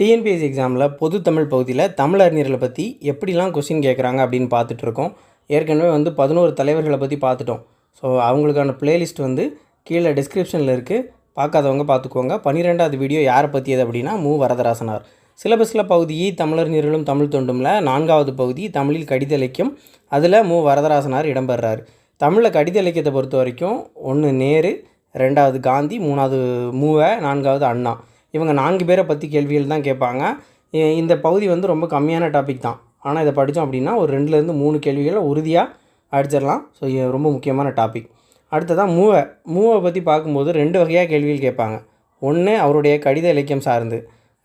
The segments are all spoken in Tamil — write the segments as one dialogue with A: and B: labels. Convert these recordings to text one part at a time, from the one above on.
A: டிஎன்பிஎஸ்சி எக்ஸாமில் பொது தமிழ் பகுதியில் தமிழ் அறிஞர்களை பற்றி எப்படிலாம் கொஸ்டின் கேட்குறாங்க அப்படின்னு பார்த்துட்ருக்கோம் ஏற்கனவே வந்து பதினோரு தலைவர்களை பற்றி பார்த்துட்டோம். ஸோ அவங்களுக்கான பிளேலிஸ்ட் வந்து கீழே டிஸ்கிரிப்ஷனில் இருக்குது பார்க்காதவங்க பார்த்துக்கோங்க. பன்னிரெண்டாவது வீடியோ யாரை பற்றியது அப்படின்னா மு. வரதராசனார். சிலபஸில் பகுதி தமிழறிஞர்களும் தமிழ் தொண்டும்ல நான்காவது பகுதி தமிழில் கடித இலக்கியம் அதில் மு. வரதராசனார் இடம்பெறார். தமிழில் கடித இலக்கியத்தை பொறுத்த வரைக்கும் ஒன்று நேரு ரெண்டாவது காந்தி மூணாவது மூவை நான்காவது அண்ணா. இவங்க நான்கு பேரை பற்றி கேள்விகள் தான் கேட்பாங்க. இந்த பகுதி வந்து ரொம்ப கம்மியான டாபிக் தான். ஆனால் இதை படித்தோம் அப்படின்னா ஒரு ரெண்டுலேருந்து மூணு கேள்விகளை உறுதியாக அடிச்சிடலாம். ஸோ இது ரொம்ப முக்கியமான டாபிக் அடுத்ததான் மூவை. மூவை பற்றி பார்க்கும்போது ரெண்டு வகையாக கேள்விகள் கேட்பாங்க. ஒன்று அவருடைய கடித இலக்கியம் சார்ந்து.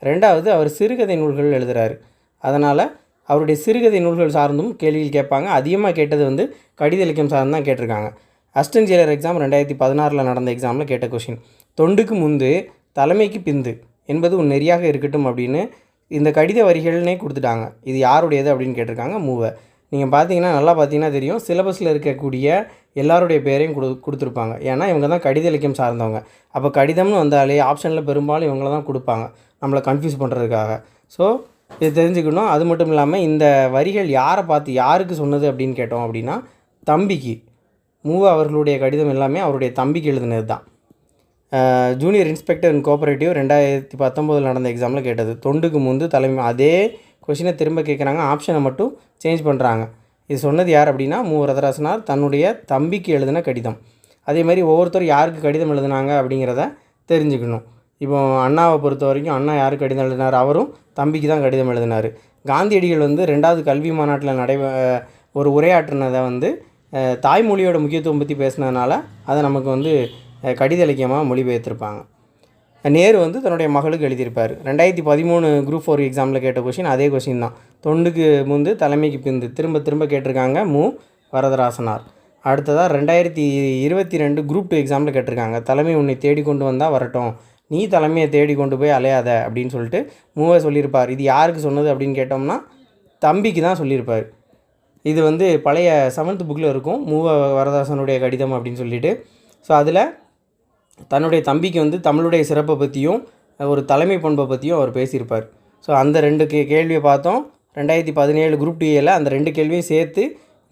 A: ரெண்டாவது அவர் சிறுகதை நூல்கள் எழுதுகிறாரு அதனால் அவருடைய சிறுகதை நூல்கள் சார்ந்தும் கேள்விகள் கேட்பாங்க. அதிகமாக கேட்டது வந்து கடித இலக்கியம் சார்ந்து தான் கேட்டிருக்காங்க. அஸ்டன் ஜெயிலர் எக்ஸாம் ரெண்டாயிரத்தி பதினாறில் நடந்த எக்ஸாமில் கேட்ட கொஷின் தொண்டுக்கு முந்து தலைமைக்கு பிந்து என்பது உன் நெறியாக இருக்கட்டும் அப்படின்னு இந்த கடித வரிகள்னே கொடுத்துட்டாங்க. இது யாருடையது அப்படின்னு கேட்டிருக்காங்க மூவை. நீங்கள் பார்த்தீங்கன்னா நல்லா பார்த்தீங்கன்னா தெரியும் சிலபஸில் இருக்கக்கூடிய எல்லாருடைய பேரையும் கொடு கொடுத்துருப்பாங்க. ஏன்னா இவங்க தான் கடித இலக்கியம் சார்ந்தவங்க. அப்போ கடிதம்னு வந்தாலே ஆப்ஷனில் பெரும்பாலும் இவங்கள தான் கொடுப்பாங்க. நம்மளை கன்ஃபியூஸ் பண்ணுறதுக்காக ஸோ இது தெரிஞ்சுக்கணும். அது மட்டும் இல்லாமல் இந்த வரிகள் யாரை பார்த்து யாருக்கு சொன்னது அப்படின்னு கேட்டோம் அப்படின்னா தம்பிக்கு. மூவ அவர்களுடைய கடிதம் எல்லாமே அவருடைய தம்பிக்கு எழுதினது தான் ஜூனியர் இன்ஸ்பெக்டர் இன் கோஆபரேட்டிவ் ரெண்டாயிரத்தி பத்தொம்போதில் நடந்த எக்ஸாமில் கேட்டது. தொண்டுக்கு முந்து தலைமை அதே கொஷினை திரும்ப கேட்குறாங்க ஆப்ஷனை மட்டும் சேஞ்ச் பண்ணுறாங்க இது சொன்னது யார் அப்படின்னா மு. வரதராசனார் தன்னுடைய தம்பிக்கு எழுதின கடிதம். அதே மாதிரி ஒவ்வொருத்தரும் யாருக்கு கடிதம் எழுதுனாங்க அப்படிங்கிறத தெரிஞ்சுக்கணும். இப்போ அண்ணாவை பொறுத்த வரைக்கும் அண்ணா யாருக்கு கடிதம் எழுதினார்? அவரும் தம்பிக்கு தான் கடிதம் எழுதினார். காந்தியடிகள் வந்து ரெண்டாவது கல்வி மாநாட்டில் நடை ஒரு உரையாற்றினதை வந்து தாய்மொழியோட முக்கியத்துவம் பற்றி பேசினதுனால அதை நமக்கு வந்து கடித இலக்கியமாக மொழிபெயர்த்திருப்பாங்க. நேரு வந்து தன்னுடைய மகளுக்கு எழுதியிருப்பார். ரெண்டாயிரத்தி பதிமூணு குரூப் ஃபோர் எக்ஸாமில் கேட்ட கொஷின் அதே கொஷின் தான். தொண்டுக்கு முந்து தலைமைக்கு பிந்து திரும்ப திரும்ப கேட்டிருக்காங்க மு. வரதராசனார். அடுத்ததாக ரெண்டாயிரத்தி இருபத்தி ரெண்டு குரூப் டூ எக்ஸாமில் கேட்டிருக்காங்க. தலைமை உன்னை தேடி கொண்டு வந்தால் வரட்டும். நீ தலைமையை தேடி கொண்டு போய் அலையாத அப்படின்னு சொல்லிட்டு மூவை சொல்லியிருப்பார். இது யாருக்கு சொன்னது அப்படின்னு கேட்டோம்னா தம்பிக்கு தான் சொல்லியிருப்பார். இது வந்து பழைய செவன்த் புக்கில் இருக்கும். மூவ வரதாசனுடைய கடிதம் அப்படின்னு சொல்லிட்டு. ஸோ அதில் தன்னுடைய தம்பிக்கு வந்து தமிழுடைய சிறப்பை பற்றியும் ஒரு தலைமை பண்பை பற்றியும் அவர் பேசியிருப்பார். ஸோ அந்த ரெண்டு கே கேள்வியை பார்த்தோம். ரெண்டாயிரத்தி பதினேழு குரூப் டிஏல அந்த ரெண்டு கேள்வியும் சேர்த்து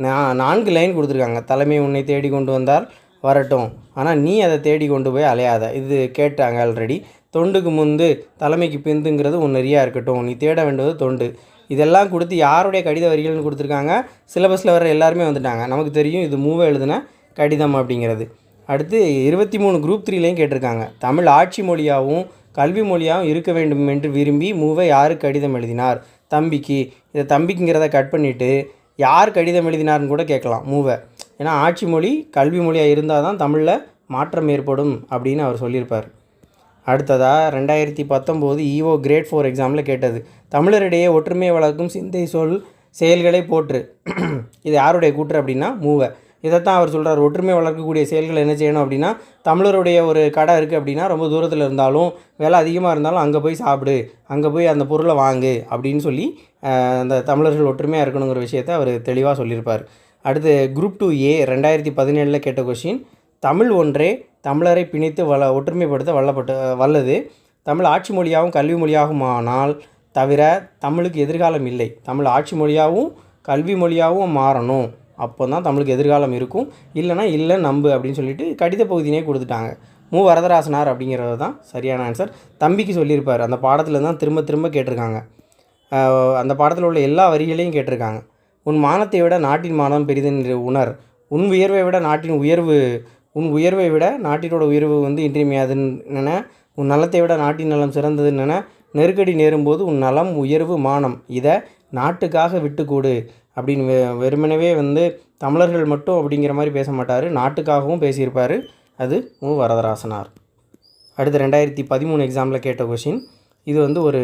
A: நான் நான்கு லைன் கொடுத்துருக்காங்க. தலைமை உன்னை தேடி கொண்டு வந்தால் வரட்டும். ஆனால் நீ அதை தேடி கொண்டு போய் அலையாத. இது கேட்டாங்க ஆல்ரெடி தொண்டுக்கு முந்து தலைமைக்கு பிந்துங்கிறது உன் இருக்கட்டும். நீ தேட வேண்டியது தொண்டு. இதெல்லாம் கொடுத்து யாருடைய கடித வரிகள்னு கொடுத்துருக்காங்க? சிலபஸில் வர எல்லாருமே வந்துட்டாங்க. நமக்கு தெரியும் இது மூவை எழுதின கடிதம் அப்படிங்கிறது. அடுத்து இருபத்தி மூணு குரூப் த்ரீலையும் கேட்டிருக்காங்க. தமிழ் ஆட்சி மொழியாகவும் கல்வி மொழியாகவும் இருக்க வேண்டும் என்று விரும்பி மூவை யாரு கடிதம் எழுதினார்? தம்பிக்கு. இதை தம்பிக்குங்கிறத கட் பண்ணிவிட்டு யார் கடிதம் எழுதினார்னு கூட கேட்கலாம் மூவை. ஏன்னா ஆட்சி மொழி கல்வி மொழியாக இருந்தால் தான் தமிழில் மாற்றம் ஏற்படும் அப்படின்னு அவர் சொல்லியிருப்பார். அடுத்ததாக ரெண்டாயிரத்தி பத்தொம்போது ஈஓ கிரேட் ஃபோர் எக்ஸாமில் கேட்டது. தமிழரிடையே ஒற்றுமையை வளர்க்கும் சிந்தை சொல் செயல்களை போற்று. இது யாருடைய கூற்று அப்படின்னா மூவை. இதைத்தான் அவர் சொல்கிறார் ஒற்றுமை வளர்க்கக்கூடிய செயல்கள் என்ன செய்யணும் அப்படின்னா தமிழருடைய ஒரு கடை இருக்குது அப்படின்னா ரொம்ப தூரத்தில் இருந்தாலும் விலை அதிகமாக இருந்தாலும் அங்கே போய் சாப்பிடு அங்கே போய் அந்த பொருளை வாங்கு அப்படின்னு சொல்லி அந்த தமிழர்கள் ஒற்றுமையாக இருக்கணுங்கிற விஷயத்தை அவர் தெளிவாக சொல்லியிருப்பார். அடுத்து குரூப் டூ ஏ ரெண்டாயிரத்தி பதினேழில் கேட்ட கொஷின் தமிழ் ஒன்றே தமிழரை பிணைத்து வள ஒற்றுமைப்படுத்த வல்லப்பட்ட வல்லது. தமிழ் ஆட்சி மொழியாகவும் கல்வி மொழியாகவும் ஆனால் தவிர தமிழுக்கு எதிர்காலம் இல்லை. தமிழ் ஆட்சி மொழியாகவும் கல்வி மொழியாகவும் மாறணும். அப்போ தான் தமிழுக்கு எதிர்காலம் இருக்கும். இல்லைன்னா இல்லை நம்பு அப்படின்னு சொல்லிட்டு கடித பகுதியினே கொடுத்துட்டாங்க. மு. வரதராசனார் அப்படிங்கிறது தான் சரியான ஆன்சர் தம்பிக்கு சொல்லியிருப்பார். அந்த பாடத்தில் தான் திரும்ப திரும்ப கேட்டிருக்காங்க. அந்த பாடத்தில் உள்ள எல்லா வரிகளையும் கேட்டிருக்காங்க. உன் மானத்தை விட நாட்டின் மானம் பெரிதென்று உணர். உன் உயர்வை விட நாட்டின் உயர்வு உன் உயர்வை விட நாட்டினோட உயர்வு வந்து இன்றியமையாதுன்னு உன் நலத்தை விட நாட்டின் நலம் சிறந்ததுன்னு நெருக்கடி நேரும்போது உன் நலம் உயர்வு மானம். இதை நாட்டுக்காக விட்டுக்கூடு அப்படின்னு வெ வெறுமனவே வந்து தமிழர்கள் மட்டும் அப்படிங்கிற மாதிரி பேச மாட்டார். நாட்டுக்காகவும் பேசியிருப்பார். அது மு. வரதராசனார். அடுத்து ரெண்டாயிரத்தி பதிமூணு எக்ஸாமில் கேட்ட கொஷின் இது வந்து ஒரு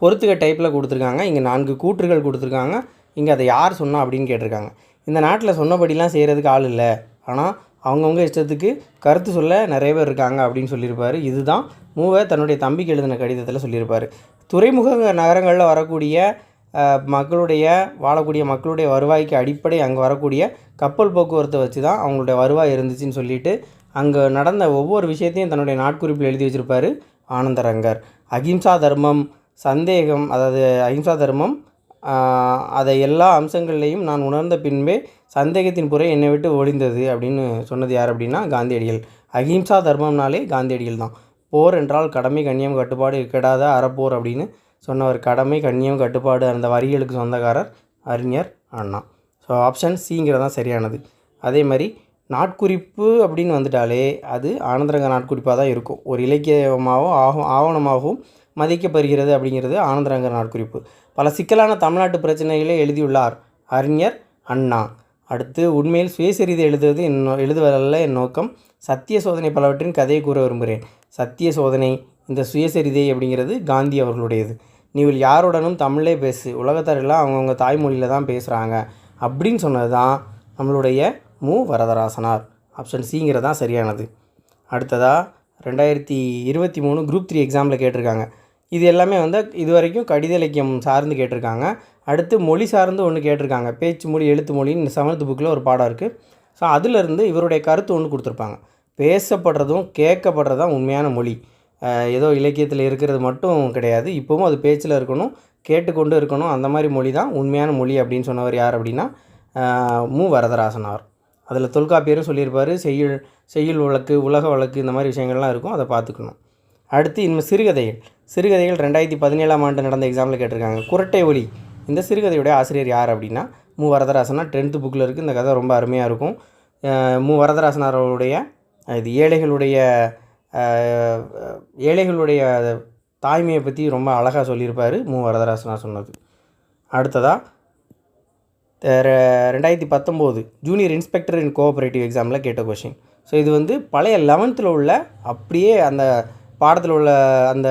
A: பொறுத்துக்க டைப்பில் கொடுத்துருக்காங்க. இங்கே நான்கு கூற்றுகள் கொடுத்துருக்காங்க. இங்கே அதை யார் சொன்னா அப்படின்னு கேட்டிருக்காங்க. இந்த நாட்டில் சொன்னபடிலாம் செய்கிறதுக்கு ஆள் இல்லை. ஆனால் அவங்கவுங்க இஷ்டத்துக்கு கருத்து சொல்ல நிறைய பேர் இருக்காங்க அப்படின்னு சொல்லியிருப்பார். இதுதான் மூவை தன்னுடைய தம்பிக்கு எழுதின கடிதத்தில் சொல்லியிருப்பார். துறைமுக நகரங்களில் வரக்கூடிய மக்களுடைய வாழக்கூடிய மக்களுடைய வருவாய்க்கு அடிப்படை அங்கே வரக்கூடிய கப்பல் போக்குவரத்தை வச்சு தான் அவங்களுடைய வருவாய் இருந்துச்சுன்னு சொல்லிட்டு அங்கே நடந்த ஒவ்வொரு விஷயத்தையும் தன்னுடைய நாட்குறிப்பில் எழுதி வச்சுருப்பார் ஆனந்தரங்கர். அகிம்சா தர்மம் சந்தேகம் அதாவது அகிம்சா தர்மம் அதை எல்லா அம்சங்கள்லேயும் நான் உணர்ந்த பின்பே சந்தேகத்தின் புறை என்னை விட்டு ஒழிந்தது அப்படின்னு சொன்னது யார் அப்படின்னா காந்தியடிகள். அகிம்சா தர்மம்னாலே காந்தியடிகள் தான். போர் என்றால் கடமை கண்ணியம் கட்டுப்பாடு கெடாத அறப்போர் அப்படின்னு சொன்னவர் கடமை கண்ணியம் கட்டுப்பாடு அந்த வரிகளுக்கு சொந்தக்காரர் அறிஞர் அண்ணா. ஸோ ஆப்ஷன் சிங்கிறது தான் சரியானது. அதே மாதிரி நாட்குறிப்பு அப்படின்னு வந்துட்டாலே அது ஆனந்தரங்க நாட்குறிப்பாக தான் இருக்கும். ஒரு இலக்கியமாகவும் ஆகும் ஆவணமாகவும் மதிக்கப்படுகிறது அப்படிங்கிறது ஆனந்தரங்க நாட்குறிப்பு. பல சிக்கலான தமிழ்நாட்டு பிரச்சனைகளை எழுதியுள்ளார் அறிஞர் அண்ணா. அடுத்து உண்மையில் சுயசரிதை எழுதுவது என் எழுதுவதல்ல என் நோக்கம் சத்திய சோதனை பலவற்றின் கதையை கூற விரும்புகிறேன். சத்திய சோதனை இந்த சுயசரிதை அப்படிங்கிறது காந்தி அவர்களுடையது. நீவில் யாருடனும் தமிழே பேசு உலகத்தாரெல்லாம் அவங்கவுங்க தாய்மொழியில் தான் பேசுகிறாங்க அப்படின்னு சொன்னது தான் நம்மளுடைய மு. வரதராசனார். ஆப்ஷன் சிங்கிறது தான் சரியானது. அடுத்ததாக ரெண்டாயிரத்தி இருபத்தி மூணு குரூப் த்ரீ எக்ஸாமில் கேட்டிருக்காங்க. இது எல்லாமே வந்து இது வரைக்கும் கடித இலக்கியம் சார்ந்து கேட்டிருக்காங்க. அடுத்து மொழி சார்ந்து ஒன்று கேட்டிருக்காங்க. பேச்சு மொழி எழுத்து மொழின்னு செவன்த் புக்கில் ஒரு பாடம் இருக்குது ஸோ அதிலிருந்து இவருடைய கருத்து ஒன்று கொடுத்துருப்பாங்க. பேசப்படுறதும் கேட்கப்படுறதும் உண்மையான மொழி. ஏதோ இலக்கியத்தில் இருக்கிறது மட்டும் கிடையாது. இப்போவும் அது பேச்சில் இருக்கணும் கேட்டுக்கொண்டு இருக்கணும். அந்த மாதிரி மொழி தான் உண்மையான மொழி அப்படின்னு சொன்னவர் யார் அப்படின்னா மு. வரதராசனார் அதில் தொல்காப்பியரும் சொல்லியிருப்பார் செய்யுள் செய்யுள் வழக்கு உலக வழக்கு இந்த மாதிரி விஷயங்கள்லாம் இருக்கும் அதை பார்த்துக்கணும். அடுத்து இனிமேல் சிறுகதைகள். சிறுகதைகள் ரெண்டாயிரத்தி பதினேழாம் ஆண்டு நடந்த எக்ஸாமில் கேட்டிருக்காங்க. குரட்டை ஒலி. இந்த சிறுகதையுடைய ஆசிரியர் யார் அப்படின்னா மு. வரதராசனா டென்த்து புக்கில் இருக்குது இந்த கதை ரொம்ப அருமையாக இருக்கும். மு. வரதராசனாரோடைய இது ஏழைகளுடைய ஏழைகளுடைய தாய்மையை பற்றி ரொம்ப அழகாக சொல்லியிருப்பார் மு. வரதராசனார் சொன்னது. அடுத்ததாக ரெண்டாயிரத்தி பத்தொம்போது ஜூனியர் இன்ஸ்பெக்டர் இன் கோஆப்ரேட்டிவ் எக்ஸாமில் கேட்ட கொஷின் ஸோ இது வந்து பழைய லெவன்த்தில் உள்ள அப்படியே அந்த பாடத்தில் உள்ள அந்த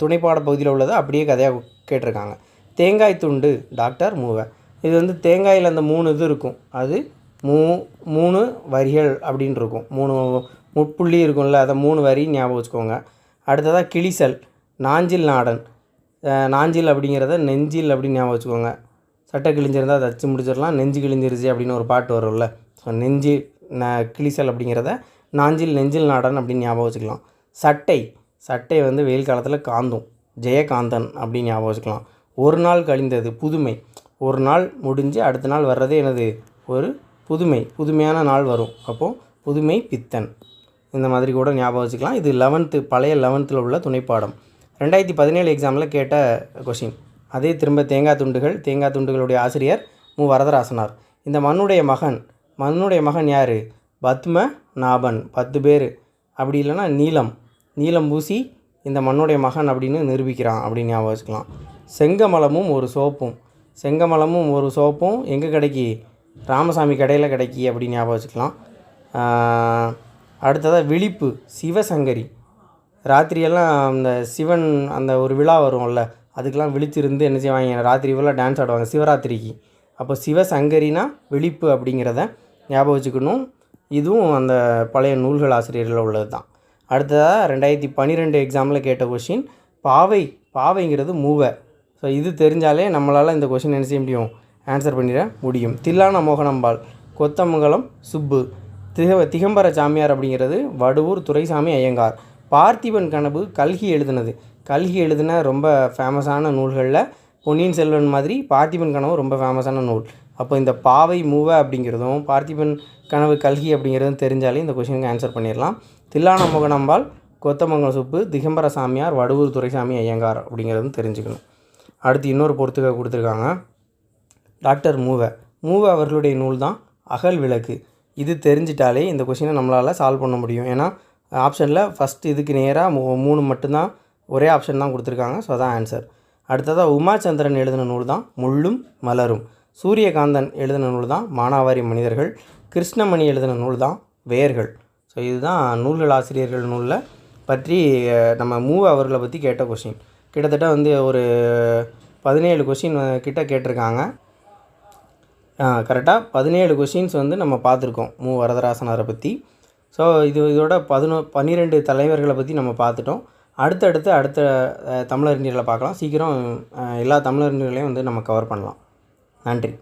A: துணை துணைப்பாட பகுதியில் உள்ளதை அப்படியே கதையாக கேட்டிருக்காங்க. தேங்காய் துண்டு டாக்டர் மூவ. இது வந்து தேங்காயில் அந்த மூணு இது இருக்கும். அது மூ மூணு வரிகள் அப்படின்னு இருக்கும். மூணு முப்புள்ளி இருக்கும்ல அதை மூணு வரி ஞாபகம் வச்சுக்கோங்க. அடுத்ததாக கிளிசல் நாஞ்சில் நாடன். நாஞ்சில் அப்படிங்கிறத நெஞ்சில் அப்படின்னு ஞாபகம் வச்சுக்கோங்க. சட்டை கிழிஞ்சிருந்தால் அதை அச்சு முடிச்சிடலாம் நெஞ்சு கிழிஞ்சிருச்சு அப்படின்னு ஒரு பாட்டு வரும்ல. ஸோ நெஞ்சு ந கிளிசல் அப்படிங்கிறத நாஞ்சில் நெஞ்சில் நாடன் அப்படின்னு ஞாபகம் வச்சுக்கலாம். சட்டை சட்டை வந்து வெயில் காலத்தில் காந்தும். ஜெயகாந்தன் அப்படின்னு ஞாபகம் வச்சுக்கலாம். ஒரு நாள் கழிந்தது புதுமை. ஒரு நாள் முடிஞ்சு அடுத்த நாள் வர்றதே எனது ஒரு புதுமை. புதுமையான நாள் வரும். அப்போது புதுமை பித்தன். இந்த மாதிரி கூட ஞாபகம் வச்சுக்கலாம். இது லெவன்த்து பழைய லெவன்த்தில் உள்ள துணைப்பாடம். ரெண்டாயிரத்தி பதினேழு எக்ஸாமில் கேட்ட கொஷின் அதே திரும்ப தேங்காய் துண்டுகள் தேங்காய் துண்டுகளுடைய ஆசிரியர் மு. வரதராசனார். இந்த மண்ணுடைய மகன் மண்ணுடைய மகன் யார்? பத்ம நாபன். பத்து பேர். அப்படி இல்லைன்னா நீலம். நீலம் பூசி இந்த மண்ணுடைய மகன் அப்படின்னு நிரூபிக்கிறான் அப்படின்னு ஞாபகம் வச்சுக்கலாம். செங்கமலமும் ஒரு சோப்பும். செங்கமலமும் ஒரு சோப்பும் எங்கே கிடைக்கி? ராமசாமி கடையில் கிடைக்கி அப்படின்னு ஞாபகம் வச்சுக்கலாம். அடுத்ததாக விழிப்பு சிவசங்கரி. ராத்திரியெல்லாம் அந்த சிவன் அந்த ஒரு விழா வரும்ல அதுக்கெல்லாம் விழிச்சிருந்து என்ன செய்வாங்க ராத்திரி ஃபுல்லாக டான்ஸ் ஆடுவாங்க சிவராத்திரிக்கு. அப்போ சிவசங்கரினா விழிப்பு அப்படிங்கிறத ஞாபகம் வச்சுக்கணும். இதுவும் அந்த பழைய நூல்கள் ஆசிரியரில் உள்ளது தான் அடுத்ததாக ரெண்டாயிரத்தி பன்னிரெண்டு எக்ஸாமில் கேட்ட கொஷின் பாவை பாவைங்கிறது மூவை. ஸோ இது தெரிஞ்சாலே நம்மளால் இந்த கொஷின் என்ன செய்ய முடியும்? ஆன்சர் பண்ணிட முடியும். தில்லான மோகனம்பாள் கொத்தமங்கலம் சுப்பு. திக திகம்பர சாமியார் அப்படிங்கிறது வடுவூர் துரைசாமி ஐயங்கார். பார்த்திபன் கனவு கல்கி எழுதுனது. கல்கி எழுதின ரொம்ப ஃபேமஸான நூல்களில் பொன்னியின் செல்வன் மாதிரி பார்த்திபன் கனவு ரொம்ப ஃபேமஸான நூல். அப்போ இந்த பாவை மூவ அப்படிங்கிறதும் பார்த்திபன் கனவு கல்கி அப்படிங்கிறதும் தெரிஞ்சாலே இந்த கொஷினுக்கு ஆன்சர் பண்ணிடலாம். தில்லான மோகனம்பாள் கொத்தமங்கலம் சுப்பு திகம்பர சாமியார் வடுவூர் துரைசாமி ஐயங்கார் அப்படிங்கிறதும் தெரிஞ்சுக்கணும். அடுத்து இன்னொரு பொறுத்துக்க கொடுத்துருக்காங்க. டாக்டர் மூவ. மூவ அவர்களுடைய நூல் தான் அகல் விளக்கு. இது தெரிஞ்சிட்டாலே இந்த கொஷினை நம்மளால் சால்வ் பண்ண முடியும். ஏன்னா ஆப்ஷனில் ஃபஸ்ட் இதுக்கு நேராக மூ மூணு மட்டும்தான் ஒரே ஆப்ஷன் தான் கொடுத்துருக்காங்க. ஸோ அதான் ஆன்சர் அடுத்ததாக உமாச்சந்திரன் எழுதின நூல் தான் முள்ளும் மலரும். சூரியகாந்தன் எழுதின நூல் தான் மானாவாரி மனிதர்கள். கிருஷ்ணமணி எழுதின நூல் தான் வேர்கள். ஸோ இதுதான் நூல்கள் ஆசிரியர்கள் நூலில் பற்றி நம்ம மூவ அவர்களை பற்றி கேட்ட கொஷின் கிட்டத்தட்ட வந்து ஒரு பதினேழு கொஷின் கிட்ட கேட்டிருக்காங்க. கரெக்டாக பதினேழு கொஷின்ஸ் வந்து நம்ம பார்த்துருக்கோம். மு. வரதராசனாரை பற்றி ஸோ இது இதோட பதினோ பன்னிரெண்டு தலைவர்களை பற்றி நம்ம பார்த்துட்டோம். அடுத்தடுத்து அடுத்த தமிழறிஞர்களை பார்க்கலாம். சீக்கிரம் எல்லா தமிழறிஞர்களையும் வந்து நம்ம கவர் பண்ணலாம். நன்றி.